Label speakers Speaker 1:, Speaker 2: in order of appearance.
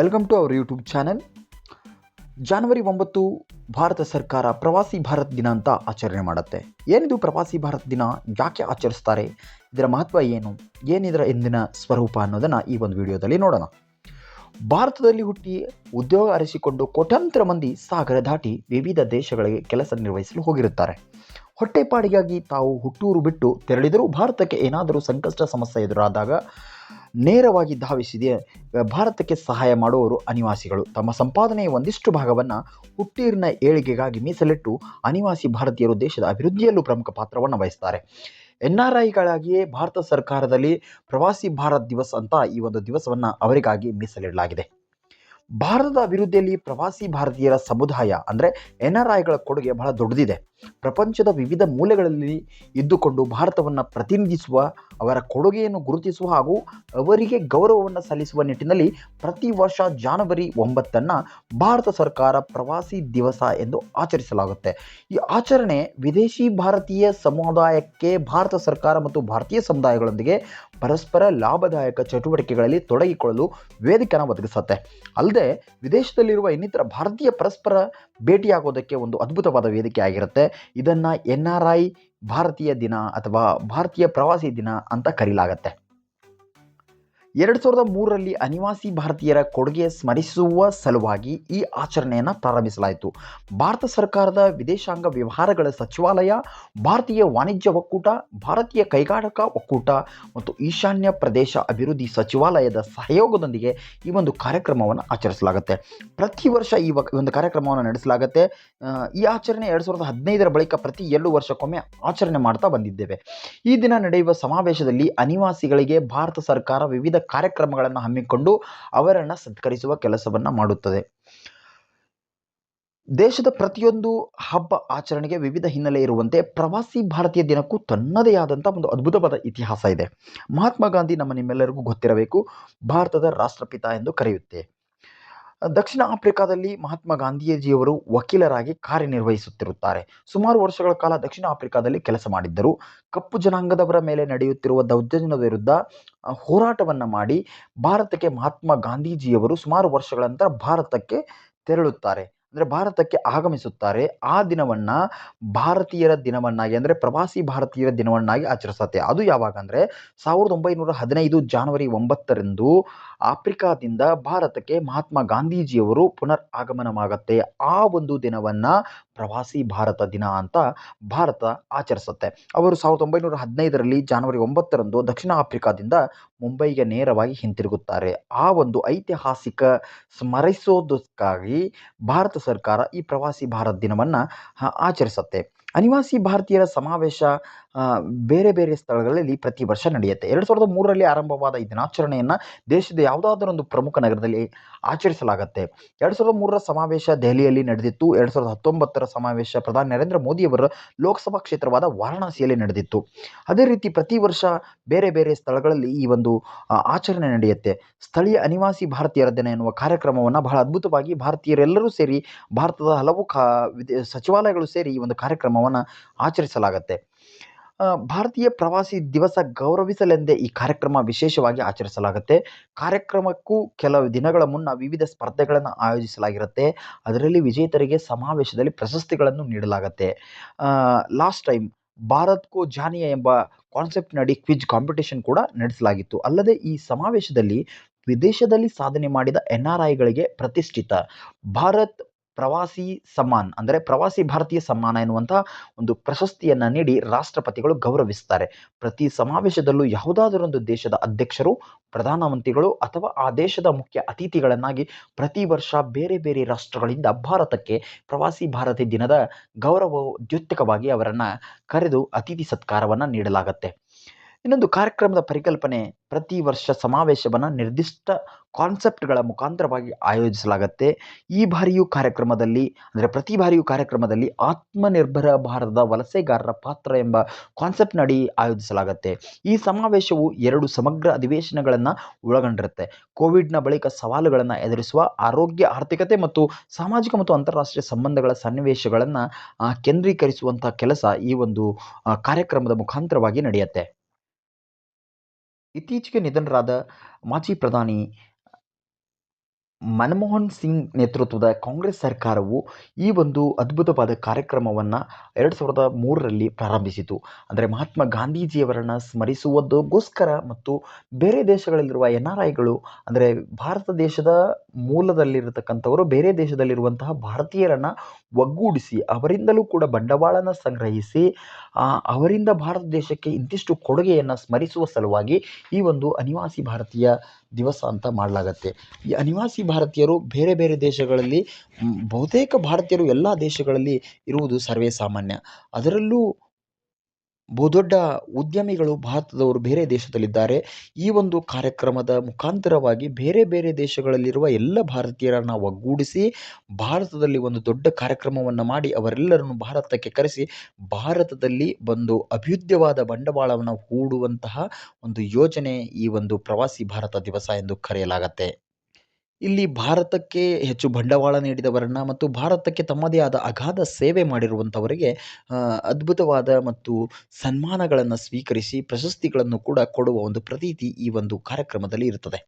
Speaker 1: Welcome to our YouTube channel January ಒಂಬತ್ತು ಭಾರತ ಸರ್ಕಾರ ಪ್ರವಾಸಿ ಭಾರತ್ ದಿನ ಅಂತ ಆಚರಣೆ ಮಾಡುತ್ತೆ. ಏನಿದು ಪ್ರವಾಸಿ ಭಾರತ್ ದಿನ? ಯಾಕೆ ಆಚರಿಸ್ತಾರೆ? ಇದರ ಮಹತ್ವ ಏನು? ಏನಿದರ ಇಂದಿನ ಸ್ವರೂಪ ಅನ್ನೋದನ್ನು ಈ ಒಂದು ವಿಡಿಯೋದಲ್ಲಿ ನೋಡೋಣ. ಭಾರತದಲ್ಲಿ ಹುಟ್ಟಿ ಉದ್ಯೋಗ ಅರಸಿಕೊಂಡು ಕೋಟ್ಯಾಂತರ ಮಂದಿ ಸಾಗರ ದಾಟಿ ವಿವಿಧ ದೇಶಗಳಿಗೆ ಕೆಲಸ ನಿರ್ವಹಿಸಲು ಹೋಗಿರುತ್ತಾರೆ. ಹೊಟ್ಟೆಪಾಡಿಗಾಗಿ ತಾವು ಹುಟ್ಟೂರು ಬಿಟ್ಟು ತೆರಳಿದರೂ ಭಾರತಕ್ಕೆ ಏನಾದರೂ ಸಂಕಷ್ಟ ಸಮಸ್ಯೆ ಎದುರಾದಾಗ ನೇರವಾಗಿ ಧಾವಿಸಿದೆ. ಭಾರತಕ್ಕೆ ಸಹಾಯ ಮಾಡುವವರು ಅನಿವಾಸಿಗಳು. ತಮ್ಮ ಸಂಪಾದನೆಯ ಒಂದಿಷ್ಟು ಭಾಗವನ್ನು ಹುಟ್ಟೀರಿನ ಏಳಿಗೆಗಾಗಿ ಮೀಸಲಿಟ್ಟು ಅನಿವಾಸಿ ಭಾರತೀಯರು ದೇಶದ ಅಭಿವೃದ್ಧಿಯಲ್ಲೂ ಪ್ರಮುಖ ಪಾತ್ರವನ್ನು ವಹಿಸ್ತಾರೆ. ಎನ್ ಆರ್ ಐಗಳಾಗಿಯೇ ಭಾರತ ಸರ್ಕಾರದಲ್ಲಿ ಪ್ರವಾಸಿ ಭಾರತ್ ದಿವಸ್ ಅಂತ ಈ ಒಂದು ದಿವಸವನ್ನು ಅವರಿಗಾಗಿ ಮೀಸಲಿಡಲಾಗಿದೆ. ಭಾರತದ ಅಭಿವೃದ್ಧಿಯಲ್ಲಿ ಪ್ರವಾಸಿ ಭಾರತೀಯರ ಸಮುದಾಯ ಅಂದರೆ ಎನ್ ಆರ್ ಐಗಳ ಕೊಡುಗೆ ಬಹಳ ದೊಡ್ಡದಿದೆ. ಪ್ರಪಂಚದ ವಿವಿಧ ಮೂಲೆಗಳಲ್ಲಿ ಇದ್ದುಕೊಂಡು ಭಾರತವನ್ನು ಪ್ರತಿನಿಧಿಸುವ, ಅವರ ಕೊಡುಗೆಯನ್ನು ಗುರುತಿಸುವ ಹಾಗೂ ಅವರಿಗೆ ಗೌರವವನ್ನು ಸಲ್ಲಿಸುವ ನಿಟ್ಟಿನಲ್ಲಿ ಪ್ರತಿ ವರ್ಷ ಜಾನವರಿ ಒಂಬತ್ತನ್ನು ಭಾರತ ಸರ್ಕಾರ ಪ್ರವಾಸಿ ದಿವಸ ಎಂದು ಆಚರಿಸಲಾಗುತ್ತೆ. ಈ ಆಚರಣೆ ವಿದೇಶಿ ಭಾರತೀಯ ಸಮುದಾಯಕ್ಕೆ ಭಾರತ ಸರ್ಕಾರ ಮತ್ತು ಭಾರತೀಯ ಸಮುದಾಯಗಳೊಂದಿಗೆ ಪರಸ್ಪರ ಲಾಭದಾಯಕ ಚಟುವಟಿಕೆಗಳಲ್ಲಿ ತೊಡಗಿಕೊಳ್ಳಲು ವೇದಿಕೆಯನ್ನು ಒದಗಿಸುತ್ತೆ. ಅಲ್ಲದೆ ವಿದೇಶದಲ್ಲಿರುವ ಇನ್ನಿತರ ಭಾರತೀಯ ಪರಸ್ಪರ ಭೇಟಿಯಾಗೋದಕ್ಕೆ ಒಂದು ಅದ್ಭುತವಾದ ವೇದಿಕೆ ಆಗಿರುತ್ತೆ ಇದನ್ನು ಎನ್ ಆರ್ ಐ ಭಾರತೀಯ ದಿನ ಅಥವಾ ಭಾರತೀಯ ಪ್ರವಾಸಿ ದಿನ ಅಂತ ಕರೀಲಾಗತ್ತೆ. ಎರಡು ಸಾವಿರದ ಮೂರರಲ್ಲಿ ಅನಿವಾಸಿ ಭಾರತೀಯರ ಕೊಡುಗೆ ಸ್ಮರಿಸುವ ಸಲುವಾಗಿ ಈ ಆಚರಣೆಯನ್ನು ಪ್ರಾರಂಭಿಸಲಾಯಿತು. ಭಾರತ ಸರ್ಕಾರದ ವಿದೇಶಾಂಗ ವ್ಯವಹಾರಗಳ ಸಚಿವಾಲಯ, ಭಾರತೀಯ ವಾಣಿಜ್ಯ ಒಕ್ಕೂಟ, ಭಾರತೀಯ ಕೈಗಾರಿಕಾ ಒಕ್ಕೂಟ ಮತ್ತು ಈಶಾನ್ಯ ಪ್ರದೇಶ ಅಭಿವೃದ್ಧಿ ಸಚಿವಾಲಯದ ಸಹಯೋಗದೊಂದಿಗೆ ಈ ಒಂದು ಕಾರ್ಯಕ್ರಮವನ್ನು ಆಚರಿಸಲಾಗುತ್ತೆ. ಪ್ರತಿ ವರ್ಷ ಈ ಒಂದು ಕಾರ್ಯಕ್ರಮವನ್ನು ನಡೆಸಲಾಗುತ್ತೆ. ಈ ಆಚರಣೆ ಎರಡು ಸಾವಿರದ ಹದಿನೈದರ ಬಳಿಕ ಪ್ರತಿ ಎರಡು ವರ್ಷಕ್ಕೊಮ್ಮೆ ಆಚರಣೆ ಮಾಡ್ತಾ ಬಂದಿದ್ದೇವೆ. ಈ ದಿನ ನಡೆಯುವ ಸಮಾವೇಶದಲ್ಲಿ ಅನಿವಾಸಿಗಳಿಗೆ ಭಾರತ ಸರ್ಕಾರ ವಿವಿಧ ಕಾರ್ಯಕ್ರಮಗಳನ್ನು ಹಮ್ಮಿಕೊಂಡು ಅವರನ್ನು ಸತ್ಕರಿಸುವ ಕೆಲಸವನ್ನು ಮಾಡುತ್ತದೆ. ದೇಶದ ಪ್ರತಿಯೊಂದು ಹಬ್ಬ ಆಚರಣೆಗೆ ವಿವಿಧ ಹಿನ್ನೆಲೆ ಇರುವಂತೆ ಪ್ರವಾಸಿ ಭಾರತೀಯ ದಿನಕ್ಕೂ ತನ್ನದೇ ಆದಂಥ ಒಂದು ಅದ್ಭುತವಾದ ಇತಿಹಾಸ ಇದೆ. ಮಹಾತ್ಮ ಗಾಂಧಿ ನಮ್ಮ ನಿಮ್ಮೆಲ್ಲರಿಗೂ ಗೊತ್ತಿರಬೇಕು, ಭಾರತದ ರಾಷ್ಟ್ರಪಿತ ಎಂದು ಕರೆಯುತ್ತೆ ದಕ್ಷಿಣ ಆಫ್ರಿಕಾದಲ್ಲಿ ಮಹಾತ್ಮ ಗಾಂಧೀಜಿಯವರು ವಕೀಲರಾಗಿ ಕಾರ್ಯನಿರ್ವಹಿಸುತ್ತಿರುತ್ತಾರೆ. ಸುಮಾರು ವರ್ಷಗಳ ಕಾಲ ದಕ್ಷಿಣ ಆಫ್ರಿಕಾದಲ್ಲಿ ಕೆಲಸ ಮಾಡಿದ್ದರು. ಕಪ್ಪು ಜನಾಂಗದವರ ಮೇಲೆ ನಡೆಯುತ್ತಿರುವ ದೌರ್ಜನ್ಯದ ವಿರುದ್ಧ ಹೋರಾಟವನ್ನು ಮಾಡಿ ಭಾರತಕ್ಕೆ ಮಹಾತ್ಮ ಗಾಂಧೀಜಿಯವರು ಸುಮಾರು ವರ್ಷಗಳ ನಂತರ ಭಾರತಕ್ಕೆ ತೆರಳುತ್ತಾರೆ. ಅಂದರೆ ಭಾರತಕ್ಕೆ ಆಗಮಿಸುತ್ತಾರೆ. ಆ ದಿನವನ್ನು ಭಾರತೀಯರ ದಿನವನ್ನಾಗಿ ಅಂದರೆ ಪ್ರವಾಸಿ ಭಾರತೀಯರ ದಿನವನ್ನಾಗಿ ಆಚರಿಸುತ್ತೆ. ಅದು ಯಾವಾಗ ಅಂದರೆ ಸಾವಿರದ ಒಂಬೈನೂರ ಹದಿನೈದು ಜಾನ್ವರಿ ಒಂಬತ್ತರಂದು ಆಫ್ರಿಕಾದಿಂದ ಭಾರತಕ್ಕೆ ಮಹಾತ್ಮ ಗಾಂಧೀಜಿಯವರು ಪುನರ್ ಆಗಮನವಾಗುತ್ತೆ. ಆ ಒಂದು ದಿನವನ್ನು ಪ್ರವಾಸಿ ಭಾರತ ದಿನ ಅಂತ ಭಾರತ ಆಚರಿಸುತ್ತೆ. ಅವರು ಸಾವಿರದ ಒಂಬೈನೂರ ಹದಿನೈದರಲ್ಲಿ ಜಾನ್ವರಿ ಒಂಬತ್ತರಂದು ದಕ್ಷಿಣ ಆಫ್ರಿಕಾದಿಂದ ಮುಂಬೈಗೆ ನೇರವಾಗಿ ಹಿಂತಿರುಗುತ್ತಾರೆ. ಆ ಒಂದು ಐತಿಹಾಸಿಕ ಸ್ಮರಿಸೋದಕ್ಕಾಗಿ ಭಾರತ ಸರ್ಕಾರ ಈ ಪ್ರವಾಸಿ ಭಾರತ ದಿನವನ್ನು ಆಚರಿಸುತ್ತೆ. ಅನಿವಾಸಿ ಭಾರತೀಯರ ಸಮಾವೇಶ ಬೇರೆ ಬೇರೆ ಸ್ಥಳಗಳಲ್ಲಿ ಪ್ರತಿ ವರ್ಷ ನಡೆಯುತ್ತೆ. ಎರಡು ಸಾವಿರದ ಮೂರರಲ್ಲಿ ಆರಂಭವಾದ ಈ ದಿನಾಚರಣೆಯನ್ನು ದೇಶದ ಯಾವುದಾದರೊಂದು ಪ್ರಮುಖ ನಗರದಲ್ಲಿ ಆಚರಿಸಲಾಗುತ್ತೆ. ಎರಡು ಸಾವಿರದ ಮೂರರ ಸಮಾವೇಶ ದೆಹಲಿಯಲ್ಲಿ ನಡೆದಿತ್ತು. ಎರಡು ಸಾವಿರದ ಹತ್ತೊಂಬತ್ತರ ಸಮಾವೇಶ ಪ್ರಧಾನಿ ನರೇಂದ್ರ ಮೋದಿಯವರ ಲೋಕಸಭಾ ಕ್ಷೇತ್ರವಾದ ವಾರಣಾಸಿಯಲ್ಲಿ ನಡೆದಿತ್ತು. ಅದೇ ರೀತಿ ಪ್ರತಿ ವರ್ಷ ಬೇರೆ ಬೇರೆ ಸ್ಥಳಗಳಲ್ಲಿ ಈ ಒಂದು ಆಚರಣೆ ನಡೆಯುತ್ತೆ. ಸ್ಥಳೀಯ ಅನಿವಾಸಿ ಭಾರತೀಯರ ದಿನ ಎನ್ನುವ ಕಾರ್ಯಕ್ರಮವನ್ನು ಬಹಳ ಅದ್ಭುತವಾಗಿ ಭಾರತೀಯರೆಲ್ಲರೂ ಸೇರಿ, ಭಾರತದ ಹಲವು ಕಾ ಸಚಿವಾಲಯಗಳು ಸೇರಿ ಈ ಒಂದು ಕಾರ್ಯಕ್ರಮವನ್ನು ಆಚರಿಸಲಾಗುತ್ತೆ. ಭಾರತೀಯ ಪ್ರವಾಸಿ ದಿವಸ ಗೌರವಿಸಲೆಂದೇ ಈ ಕಾರ್ಯಕ್ರಮ ವಿಶೇಷವಾಗಿ ಆಚರಿಸಲಾಗುತ್ತೆ. ಕಾರ್ಯಕ್ರಮಕ್ಕೂ ಕೆಲವು ದಿನಗಳ ಮುನ್ನ ವಿವಿಧ ಸ್ಪರ್ಧೆಗಳನ್ನು ಆಯೋಜಿಸಲಾಗಿರುತ್ತೆ. ಅದರಲ್ಲಿ ವಿಜೇತರಿಗೆ ಸಮಾವೇಶದಲ್ಲಿ ಪ್ರಶಸ್ತಿಗಳನ್ನು ನೀಡಲಾಗುತ್ತೆ. ಲಾಸ್ಟ್ ಟೈಮ್ ಭಾರತ್ ಕೋ ಜಾನಿಯ ಎಂಬ ಕಾನ್ಸೆಪ್ಟ್ನಡಿ ಕ್ವಿಜ್ ಕಾಂಪಿಟೇಷನ್ ಕೂಡ ನಡೆಸಲಾಗಿತ್ತು. ಅಲ್ಲದೆ ಈ ಸಮಾವೇಶದಲ್ಲಿ ವಿದೇಶದಲ್ಲಿ ಸಾಧನೆ ಮಾಡಿದ ಎನ್ ಆರ್ ಐಗಳಿಗೆ ಪ್ರತಿಷ್ಠಿತ ಭಾರತ್ ಪ್ರವಾಸಿ ಸಮ್ಮಾನ್ ಅಂದರೆ ಪ್ರವಾಸಿ ಭಾರತೀಯ ಸಮ್ಮಾನ ಎನ್ನುವಂಥ ಒಂದು ಪ್ರಶಸ್ತಿಯನ್ನು ನೀಡಿ ರಾಷ್ಟ್ರಪತಿಗಳು ಗೌರವಿಸ್ತಾರೆ. ಪ್ರತಿ ಸಮಾವೇಶದಲ್ಲೂ ಯಾವುದಾದರೊಂದು ದೇಶದ ಅಧ್ಯಕ್ಷರು, ಪ್ರಧಾನಮಂತ್ರಿಗಳು ಅಥವಾ ಆ ದೇಶದ ಮುಖ್ಯ ಅತಿಥಿಗಳನ್ನಾಗಿ ಪ್ರತಿ ವರ್ಷ ಬೇರೆ ಬೇರೆ ರಾಷ್ಟ್ರಗಳಿಂದ ಭಾರತಕ್ಕೆ ಪ್ರವಾಸಿ ಭಾರತಿ ದಿನದ ಗೌರವ ದ್ಯೋತಕವಾಗಿ ಅವರನ್ನು ಕರೆದು ಅತಿಥಿ ಸತ್ಕಾರವನ್ನು ನೀಡಲಾಗುತ್ತೆ. ಇನ್ನೊಂದು ಕಾರ್ಯಕ್ರಮದ ಪರಿಕಲ್ಪನೆ, ಪ್ರತಿ ವರ್ಷ ಸಮಾವೇಶವನ್ನು ನಿರ್ದಿಷ್ಟ ಕಾನ್ಸೆಪ್ಟ್ಗಳ ಮುಖಾಂತರವಾಗಿ ಆಯೋಜಿಸಲಾಗುತ್ತೆ. ಈ ಬಾರಿಯೂ ಕಾರ್ಯಕ್ರಮದಲ್ಲಿ, ಅಂದರೆ ಪ್ರತಿ ಬಾರಿಯೂ ಕಾರ್ಯಕ್ರಮದಲ್ಲಿ ಆತ್ಮನಿರ್ಭರ ಭಾರತದ ವಲಸೆಗಾರರ ಪಾತ್ರ ಎಂಬ ಕಾನ್ಸೆಪ್ಟ್ನಡಿ ಆಯೋಜಿಸಲಾಗುತ್ತೆ. ಈ ಸಮಾವೇಶವು ಎರಡು ಸಮಗ್ರ ಅಧಿವೇಶನಗಳನ್ನು ಒಳಗೊಂಡಿರುತ್ತೆ. ಕೋವಿಡ್ನ ಬಳಿಕ ಸವಾಲುಗಳನ್ನು ಎದುರಿಸುವ ಆರೋಗ್ಯ, ಆರ್ಥಿಕತೆ ಮತ್ತು ಸಾಮಾಜಿಕ ಮತ್ತು ಅಂತಾರಾಷ್ಟ್ರೀಯ ಸಂಬಂಧಗಳ ಸನ್ನಿವೇಶಗಳನ್ನು ಕೇಂದ್ರೀಕರಿಸುವಂಥ ಕೆಲಸ ಈ ಒಂದು ಕಾರ್ಯಕ್ರಮದ ಮುಖಾಂತರವಾಗಿ ನಡೆಯುತ್ತೆ. ಇತ್ತೀಚೆಗೆ ನಿಧನರಾದ ಮಾಜಿ ಪ್ರಧಾನಿ ಮನಮೋಹನ್ ಸಿಂಗ್ ನೇತೃತ್ವದ ಕಾಂಗ್ರೆಸ್ ಸರ್ಕಾರವು ಈ ಒಂದು ಅದ್ಭುತವಾದ ಕಾರ್ಯಕ್ರಮವನ್ನು ಎರಡು ಸಾವಿರದ ಮೂರರಲ್ಲಿ ಪ್ರಾರಂಭಿಸಿತು. ಅಂದರೆ ಮಹಾತ್ಮ ಗಾಂಧೀಜಿಯವರನ್ನು ಸ್ಮರಿಸುವುದಕ್ಕೋಸ್ಕರ ಮತ್ತು ಬೇರೆ ದೇಶಗಳಲ್ಲಿರುವ ಎನ್ ಆರ್ ಐಗಳು, ಅಂದರೆ ಭಾರತ ದೇಶದ ಮೂಲದಲ್ಲಿರತಕ್ಕಂಥವರು, ಬೇರೆ ದೇಶದಲ್ಲಿರುವಂತಹ ಭಾರತೀಯರನ್ನು ಒಗ್ಗೂಡಿಸಿ, ಅವರಿಂದಲೂ ಕೂಡ ಬಂಡವಾಳನ ಸಂಗ್ರಹಿಸಿ ಅವರಿಂದ ಭಾರತ ದೇಶಕ್ಕೆ ಇಂತಿಷ್ಟು ಕೊಡುಗೆಯನ್ನು ಸ್ಮರಿಸುವ ಸಲುವಾಗಿ ಈ ಒಂದು ಅನಿವಾಸಿ ಭಾರತೀಯ ದಿವಸ ಅಂತ ಮಾಡಲಾಗತ್ತೆ. ಈ ಅನಿವಾಸಿ ಭಾರತೀಯರು ಬೇರೆ ಬೇರೆ ದೇಶಗಳಲ್ಲಿ ಬಹುತೇಕ ಭಾರತೀಯರು ಎಲ್ಲ ದೇಶಗಳಲ್ಲಿ ಇರುವುದು ಸರ್ವೇ ಸಾಮಾನ್ಯ. ಅದರಲ್ಲೂ ಬಹುದೊಡ್ಡ ಉದ್ಯಮಿಗಳು ಭಾರತದವರು ಬೇರೆ ದೇಶದಲ್ಲಿದ್ದಾರೆ. ಈ ಒಂದು ಕಾರ್ಯಕ್ರಮದ ಮುಖಾಂತರವಾಗಿ ಬೇರೆ ಬೇರೆ ದೇಶಗಳಲ್ಲಿರುವ ಎಲ್ಲ ಭಾರತೀಯರನ್ನು ಒಗ್ಗೂಡಿಸಿ, ಭಾರತದಲ್ಲಿ ಒಂದು ದೊಡ್ಡ ಕಾರ್ಯಕ್ರಮವನ್ನು ಮಾಡಿ ಅವರೆಲ್ಲರನ್ನು ಭಾರತಕ್ಕೆ ಕರೆಸಿ, ಭಾರತದಲ್ಲಿ ಒಂದು ಅಭ್ಯುದಯವಾದ ಬಂಡವಾಳವನ್ನು ಹೂಡುವಂತಹ ಒಂದು ಯೋಜನೆ ಈ ಒಂದು ಪ್ರವಾಸಿ ಭಾರತ ದಿವಸ ಎಂದು ಕರೆಯಲಾಗತ್ತೆ. ಇಲ್ಲಿ ಭಾರತಕ್ಕೆ ಹೆಚ್ಚು ಬಂಡವಾಳ ನೀಡಿದವರನ್ನ ಮತ್ತು ಭಾರತಕ್ಕೆ ತಮ್ಮದೇ ಆದ ಅಗಾಧ ಸೇವೆ ಮಾಡಿರುವಂಥವರಿಗೆ ಅದ್ಭುತವಾದ ಮತ್ತು ಸನ್ಮಾನಗಳನ್ನು ಸ್ವೀಕರಿಸಿ ಪ್ರಶಸ್ತಿಗಳನ್ನು ಕೂಡ ಕೊಡುವ ಒಂದು ಪ್ರತೀತಿ ಈ ಒಂದು ಕಾರ್ಯಕ್ರಮದಲ್ಲಿ ಇರುತ್ತದೆ.